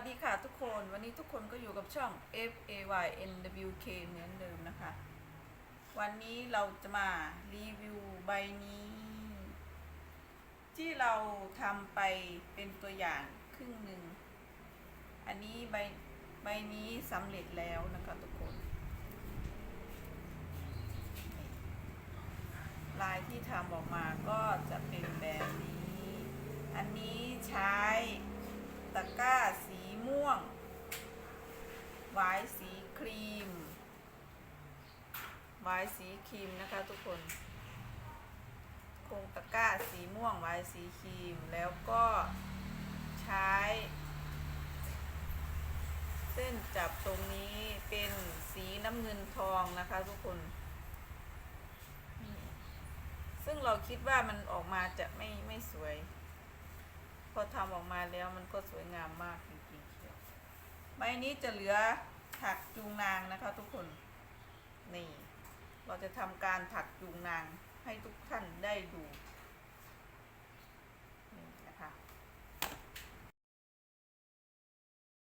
วัสดีค่ะทุกคนวันนี้ทุกคนก็อยู่กับช่อง F A Y N W K เหมือนเดิมนะคะ วันนี้เราจะมารีวิวใบนี้ ที่เราทำไปเป็นตัวอย่างครึ่งหนึ่ง อันนี้ใบใบนี้สำเร็จแล้วนะคะทุกคน ลายที่ทำออกมาก็จะเป็นแบบนี้ อันนี้ใช้ตะกร้าสี ม่วงหวายสีครีมหวายสีครีมนะคะทุกคนคงตะกร้าสีม่วงหวายสีครีม แล้วก็ใช้ เส้นจับตรงนี้เป็นสีน้ำเงินทองนะคะทุกคน ซึ่งเราคิดว่ามันออกมาจะไม่ไม่สวย พอทำออกมาแล้วมันก็สวยงามมากจริง ใบนี้จะเหลือถักจูงนางนะคะทุกคน นี่ เราจะทำการถักจูงนางให้ทุกท่านได้ดู